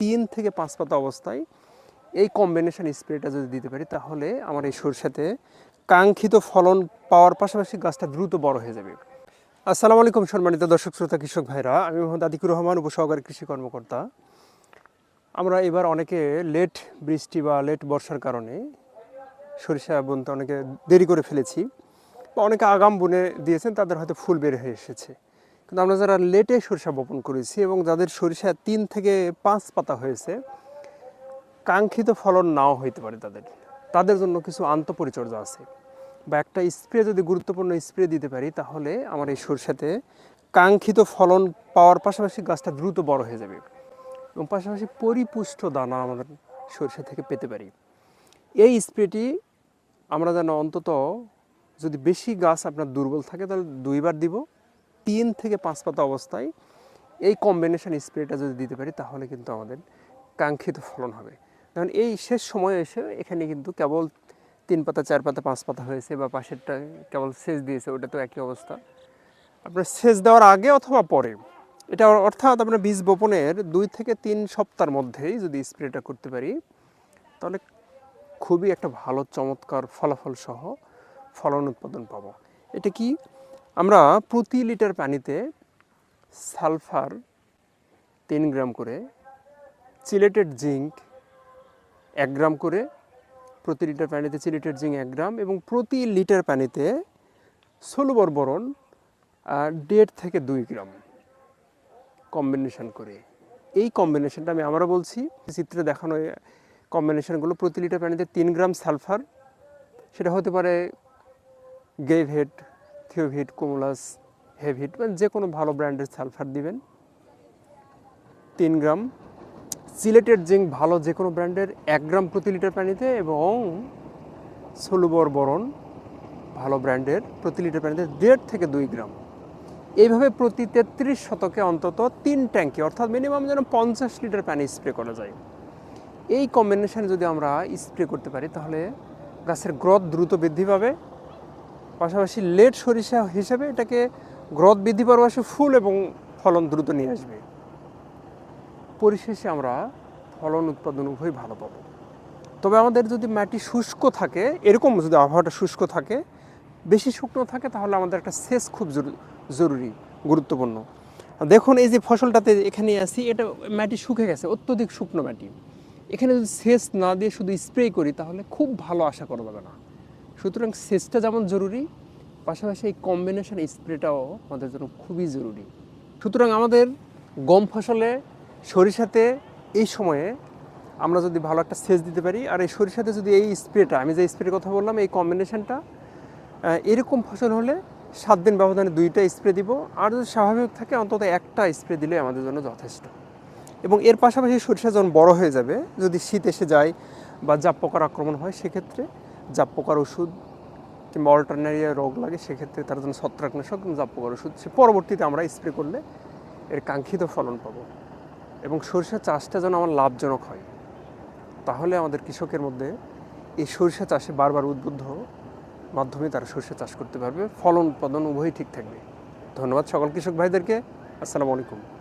তিন থেকে পাঁচ পাতা অবস্থায় এই কম্বিনেশন স্প্রেটা যদি দিতে পারি, তাহলে আমার এই সরষেতে কাঙ্ক্ষিত ফলন পাওয়ার পাশাপাশি গাছটা দ্রুত বড় হয়ে যাবে। আসসালামু আলাইকুম সম্মানিত দর্শক, শ্রোতা, কৃষক ভাইরা। আমি মোহাম্মদ আদিকুর রহমান, উপসহকারী কৃষি কর্মকর্তা। আমরা এবার অনেকে লেট বৃষ্টি বা লেট বর্ষার কারণে সরিষা বুনতে অনেকে দেরি করে ফেলেছি বা অনেকে আগাম বুনে দিয়েছেন, তাদের হয়তো ফুল বের হয়ে এসেছে। কিন্তু আমরা যারা লেটে সরিষা বপন করেছি এবং যাদের সরিষা তিন থেকে পাঁচ পাতা হয়েছে, কাঙ্ক্ষিত ফলন নাও হইতে পারে তাদের। তাদের জন্য কিছু আন্তপরিচর্যা আছে। বা একটা স্প্রে যদি গুরুত্বপূর্ণ স্প্রে দিতে পারি, তাহলে আমার এই সরষেতে কাঙ্ক্ষিত ফলন পাওয়ার পাশাপাশি গাছটা দ্রুত বড় হয়ে যাবে এবং পাশাপাশি পরিপুষ্ট দানা আমাদের সরষে থেকে পেতে পারি। এই স্প্রেটি আমরা যেন অন্তত যদি বেশি গাছ আপনার দুর্বল থাকে, তাহলে দুইবার দিব। তিন থেকে পাঁচ পাতা অবস্থায় এই কম্বিনেশন স্প্রেটা যদি দিতে পারি, তাহলে কিন্তু আমাদের কাঙ্ক্ষিত ফলন হবে। কারণ এই শেষ সময়ে এসে এখানে কিন্তু কেবল তিন পাতা, চার পাতা, পাঁচ পাতা হয়েছে বা পাশেরটা কেবল সেচ দিয়েছে, ওটা তো একই অবস্থা। আপনার সেচ দেওয়ার আগে অথবা পরে, এটা অর্থাৎ আপনার বীজ বপনের দুই থেকে তিন সপ্তাহের মধ্যেই যদি স্প্রেটা করতে পারি, তাহলে খুবই একটা ভালো চমৎকার ফলাফল সহ ফলন উৎপাদন পাবো। এটা কি? আমরা প্রতি লিটার পানিতে সালফার তিন গ্রাম করে, চিলেটেড জিঙ্ক এক গ্রাম করে, প্রতি লিটার পানিতে চিলেটেড জিঙ্ক এক গ্রাম এবং প্রতি লিটার পানিতে ষোলোবর বরণ দেড় থেকে দুই গ্রাম কম্বিনেশন করে। এই কম্বিনেশনটা আমি আমরা বলছি, চিত্রে দেখানো কম্বিনেশনগুলো প্রতি লিটার পানিতে তিন গ্রাম সালফার, সেটা হতে পারে গেভহেড থিওভিট কোমোলাস হেভিট মানে যে কোনো ভালো ব্র্যান্ডের সালফার দিবেন। তিন গ্রাম। সিলেটেড জিঙ্ক ভালো যে কোনো ব্র্যান্ডের, এক গ্রাম প্রতি লিটার পানিতে এবং সলুবর বরণ, ভালো ব্র্যান্ডের প্রতি লিটার পানিতে দেড় থেকে দুই গ্রাম। এইভাবে প্রতি তেত্রিশ শতকে অন্তত তিন ট্যাঙ্কি, অর্থাৎ মিনিমাম যেন পঞ্চাশ লিটার পানি স্প্রে করা যায়। এই কম্বিনেশন যদি আমরা স্প্রে করতে পারি, তাহলে গাছের গ্রোথ দ্রুত বৃদ্ধি পাবে। পাশাপাশি লেট সরিষা হিসেবে এটাকে গ্রোথ বৃদ্ধি পাশাপাশি ফুল এবং ফলন দ্রুত নিয়ে আসবে। পরিশেষে আমরা ফলন উৎপাদন উভয় ভালো পাবো। তবে আমাদের যদি মাটি শুষ্ক থাকে, এরকম যদি আবহাওয়াটা শুষ্ক থাকে, বেশি শুকনো থাকে, তাহলে আমাদের একটা সেচ খুব জরু- জরুরি, গুরুত্বপূর্ণ। দেখুন, এই যে ফসলটাতে এখানে আসি এটা মাটি শুকে গেছে, অত্যধিক শুকনো মাটি। এখানে যদি সেচ না দিয়ে শুধু স্প্রে করি, তাহলে খুব ভালো আশা করা যাবে না। সুতরাং সেচটা যেমন জরুরি, পাশাপাশি এই কম্বিনেশন স্প্রেটাও আমাদের জন্য খুবই জরুরি। সুতরাং আমাদের গম ফসলে সরিষাতে এই সময়ে আমরা যদি ভালো একটা সেচ দিতে পারি, আর এই সরিষাতে যদি এই স্প্রেটা আমি যে স্প্রের কথা বললাম, এই কম্বিনেশনটা এরকম ফসল হলে সাত দিন ব্যবধানে দুইটা স্প্রে দিব, আর যদি স্বাভাবিক থাকে, অন্তত একটা স্প্রে দিলে আমাদের জন্য যথেষ্ট। এবং এর পাশাপাশি সরিষা যখন বড় হয়ে যাবে, যদি শীত এসে যায় বা জাপ পোকার আক্রমণ হয়, সেক্ষেত্রে জাপ পোকার ওষুধ কিংবা অল্টারনারিয়া রোগ লাগে, সেক্ষেত্রে তার জন্য ছত্রাকনাশক জাপ পোকার ওষুধ। সে পরবর্তীতে আমরা স্প্রে করলে এর কাঙ্ক্ষিত ফলন পাবো এবং সরিষা চাষটা যেন আমার লাভজনক হয়। তাহলে আমাদের কৃষকের মধ্যে এই সরিষা চাষে বারবার উদ্বুদ্ধ মাধ্যমে তারা সরিষা চাষ করতে পারবে। ফলন, উৎপাদন উভয়ই ঠিক থাকবে। ধন্যবাদ সকল কৃষক ভাইদেরকে। আসসালামু আলাইকুম।